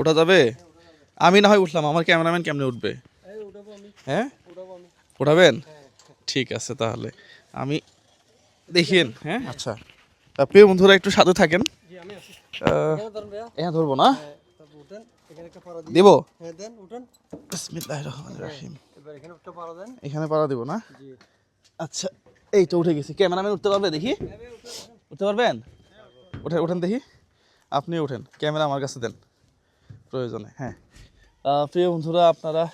ওঠা যাবে? আমি না হয় উঠলাম আমার ক্যামেরাম্যান কেমনে উঠবে? হ্যাঁ? উঠাবেন? ঠিক আছে তাহলে। আমি দেখিয়েন হ্যাঁ? আচ্ছা। প্রিয় বন্ধুরা একটু সাথে থাকেন। হ্যাঁ ধরবো না? দিব? বিসমিল্লাহির রহমানির রহিম। এখানে পাড়া দিব না? আচ্ছা এই তো উঠে গেছি। ক্যামেরাম্যান উঠতে পারবে দেখি? উঠতে পারবেন? উঠে উঠেন দেখি। আপনি উঠেন ক্যামেরা আমার কাছে দেন। প্রয়োজনে হ্যাঁ। প্রিয় বন্ধুরা, আপনারা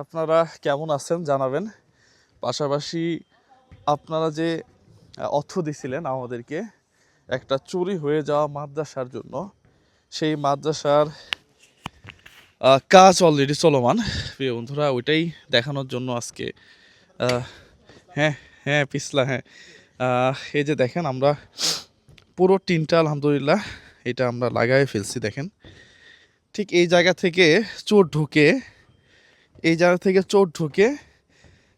আপনারা কেমন আছেন জানাবেন। পাশাপাশি আপনারা যে অর্থ দিছিলেন আমাদেরকে, একটা চুরি হয়ে যাওয়া মাদ্রাসার জন্য, সেই মাদ্রাসার কাজ অলরেডি চলমান। প্রিয় বন্ধুরা, ওইটাই দেখানোর জন্য আজকে হ্যাঁ হ্যাঁ পিছলা হ্যাঁ। এই যে দেখেন আমরা, পুরো টিনটা আলহামদুলিল্লাহ, এটা আমরা লাগাই ফেলছি, দেখেন। ঠিক এই জায়গা থেকে চোর ঢুকে, এই জায়গা থেকে চোর ঢুকে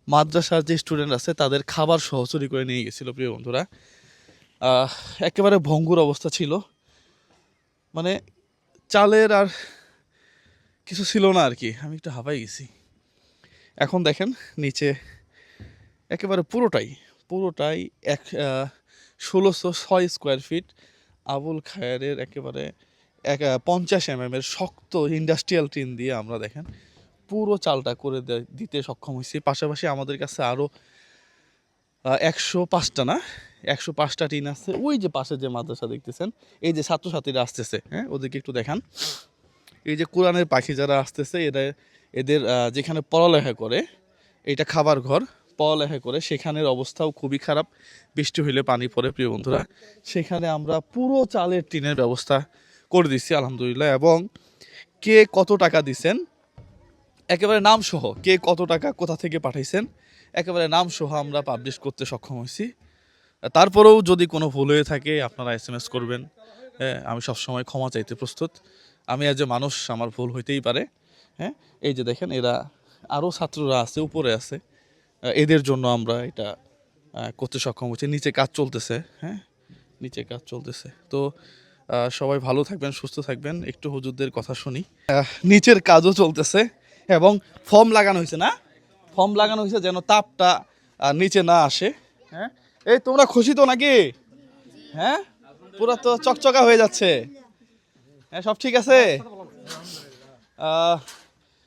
মাদ্রাসার যে স্টুডেন্ট আছে তাদের খাবার সহ চুরি করে নিয়ে গেছিল, প্রিয় বন্ধুরা। একেবারে ভঙ্গুর অবস্থা ছিল। মানে চালের আর কিছু ছিল না আর কি। আমি একটু হাঁপাই গেছি। এখন দেখেন নিচে একেবারে পুরোটাই পুরোটাই এক ষোলোশো ছয় স্কোয়ার ফিট আবুল খায়ের একেবারে এক পঞ্চাশ এম এর শক্ত ইন্ডাস্ট্রিয়াল টিন দিয়ে আমরা দেখেন পুরো চালটা করে দিতে সক্ষম হয়েছি। পাশাপাশি আমাদের কাছে আরও একশো পাঁচটা না, একশো পাঁচটা টিন আছে। ওই যে পাশে যে মাদ্রাসা দেখতেছেন, এই যে ছাত্রছাত্রীরা আসতেছে হ্যাঁ ওদেরকে একটু দেখান। এই যে কোরআনের পাখি যারা আসতেছে, এরা, এদের যেখানে পড়ালেখা করে, এটা খাবার ঘর, পড়ালেখা করে, সেখানের অবস্থাও খুবই খারাপ। বৃষ্টি হইলে পানি পড়ে, প্রিয় বন্ধুরা। সেখানে আমরা পুরো চালের টিনের ব্যবস্থা করে দিচ্ছি আলহামদুলিল্লাহ। এবং কে কত টাকা দিছেন? একেবারে নাম সহ কে কত টাকা কোথা থেকে পাঠাইছেন? একেবারে নাম সহ আমরা পাবলিশ করতে সক্ষম হয়েছি। তারপরেও যদি কোনো ভুল হয়ে থাকে, আপনারা এস এম এস করবেন। হ্যাঁ আমি সবসময় ক্ষমা চাইতে প্রস্তুত। আমি আজ মানুষ, আমার ভুল হইতেই পারে। হ্যাঁ এই যে দেখেন, এরা আরও ছাত্ররা আছে, উপরে আছে। এদের জন্য আমরা এটা করতে সক্ষম হচ্ছি নিচে কাজ চলতেছে। হ্যাঁ নিচে কাজ চলতেছে। তো সবাই ভালো থাকবেন, সুস্থ থাকবেন। একটু হুজুরদের কথা শুনি। নিচের কাজও চলতেছে এবং ফর্ম লাগানো হয়েছে না? ফর্ম লাগানো হয়েছে যেন তাপটা নিচে না আসে। হ্যাঁ? এই, তোমরা খুশি তো নাকি? হ্যাঁ? পুরো তো চকচকা হয়ে যাচ্ছে। হ্যাঁ সব ঠিক আছে?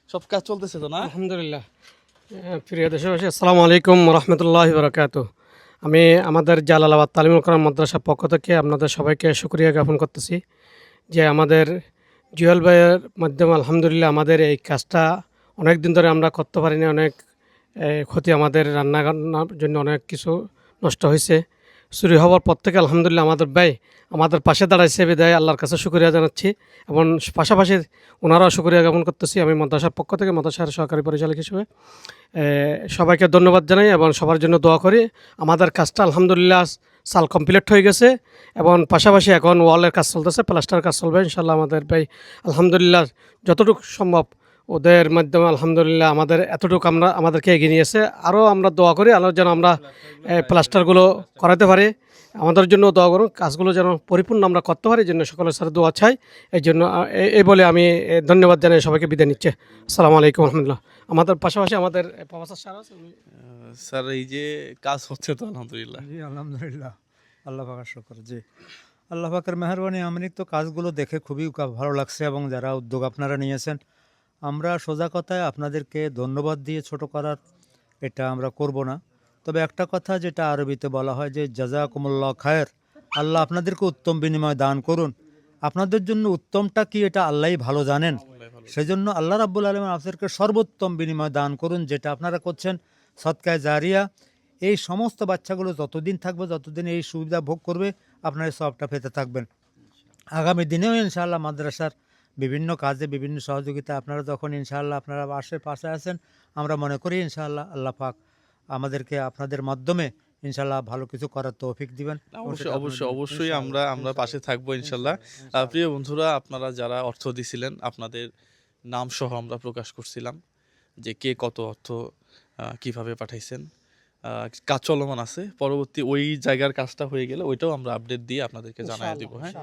সব কাজ চলতেছে তো না? আলহামদুলিল্লাহ। প্রিয় দেশবাসী, আসসালামু আলাইকুম রহমতুল্লাহ বরকাত আমি আমাদের জালালাবাদ তালিমুল কোরআন মাদ্রাসার পক্ষ থেকে আপনাদের সবাইকে সুক্রিয়া জ্ঞাপন করতেছি যে আমাদের জুয়েল ভাইয়ের মাধ্যমে আলহামদুলিল্লাহ আমাদের এই কাজটা অনেক দিন ধরে আমরা করতে পারিনি, অনেক ক্ষতি আমাদের রান্নার জন্য অনেক কিছু নষ্ট হয়েছে। চুরি হওয়ার পর থেকে আলহামদুলিল্লাহ আমাদের ব্যয় আমাদের পাশে দাঁড়াইছে বিদায়, আল্লাহর কাছে শুক্রিয়া জানাচ্ছি। এবং পাশাপাশি ওনারাও শুক্রিয়া জ্ঞাপন করতেছি আমি মাদ্রাসার পক্ষ থেকে, মাদ্রাসার সহকারী পরিচালক হিসেবে। সবাইকে ধন্যবাদ জানাই এবং সবার জন্য দোয়া করি। আমাদের কাজটা আলহামদুলিল্লাহ সাল কমপ্লিট হয়ে গেছে এবং পাশাপাশি এখন ওয়ালের কাজ চলতেছে, প্লাস্টার কাজ চলবে। ইনশাল্লাহ আমাদের ভাই আলহামদুলিল্লাহ যতটুকু সম্ভব ওদের মাধ্যমে আলহামদুলিল্লাহ আমাদের এতটুকু আমরা আমাদেরকে এগিয়ে নিয়েছে আরও আমরা দোয়া করি আল্লাহ যেন আমরা প্লাস্টারগুলো করাতে পারি। আমাদের জন্য দোয়া করুন কাজগুলো যেন পরিপূর্ণ আমরা করতে পারি এই জন্য সকলের সাথে দোয়া চাই। এই জন্য এ- এই বলে আমি ধন্যবাদ জানাই সবাইকে বিদায় নিচ্ছে। আসসালামু আলাইকুম রহমতুল্লাহ। আমাদের পাশাপাশি আমাদের প্রফেসর স্যার আছে স্যার এই যে কাজ হচ্ছে তো আলহামদুলিল্লাহ। জি আলহামদুলিল্লাহ। আল্লাহ পাকের শুকর জি। আল্লাহ পাকের মেহরবানি আমি তো কাজগুলো দেখে খুবই ভালো লাগছে এবং যারা উদ্যোগ আপনারা নিয়েছেন আমরা সোজা কথায় আপনাদেরকে ধন্যবাদ দিয়ে ছোট করার এটা আমরা করব না। তবে একটা কথা যেটা আরবিতে বলা হয় যে জাজাকুমুল্লাহ খায়ের আল্লাহ আপনাদেরকে উত্তম বিনিময় দান করুন। আপনাদের জন্য উত্তমটা কি এটা আল্লাহই ভালো জানেন। সেজন্য আল্লাহ রাব্বুল আলম আপনাদেরকে সর্বোত্তম বিনিময় দান করুন, যেটা আপনারা করছেন সৎকায় জারিয়া। এই সমস্ত বাচ্চাগুলো যতদিন থাকবে, যতদিন এই সুবিধা ভোগ করবে, আপনারা সবটা পেতে থাকবেন। আগামী দিনেও ইনশাআল্লাহ মাদ্রাসার বিভিন্ন কাজে বিভিন্ন সহযোগিতা আপনারা যখন ইনশাআল্লাহ আপনারা পাশে পাশে আছেন আমরা মনে করি ইনশাআল্লাহ আল্লাহ পাক আমাদেরকে আপনাদের মাধ্যমে ইনশাআল্লাহ ভালো কিছু করার তৌফিক দিবেন। অবশ্যই অবশ্যই অবশ্যই আমরা আমরা পাশে থাকব ইনশাল্লাহ প্রিয় বন্ধুরা আপনারা যারা অর্থ দিছিলেন আপনাদের নাম সহ আমরা প্রকাশ করছিলাম যে কে কত অর্থ কীভাবে পাঠাইছেন। কাজ চলমান আছে। পরবর্তী ওই জায়গার কাজটা হয়ে গেলে ওইটাও আমরা আপডেট দিয়ে আপনাদেরকে জানাই দিব হ্যাঁ।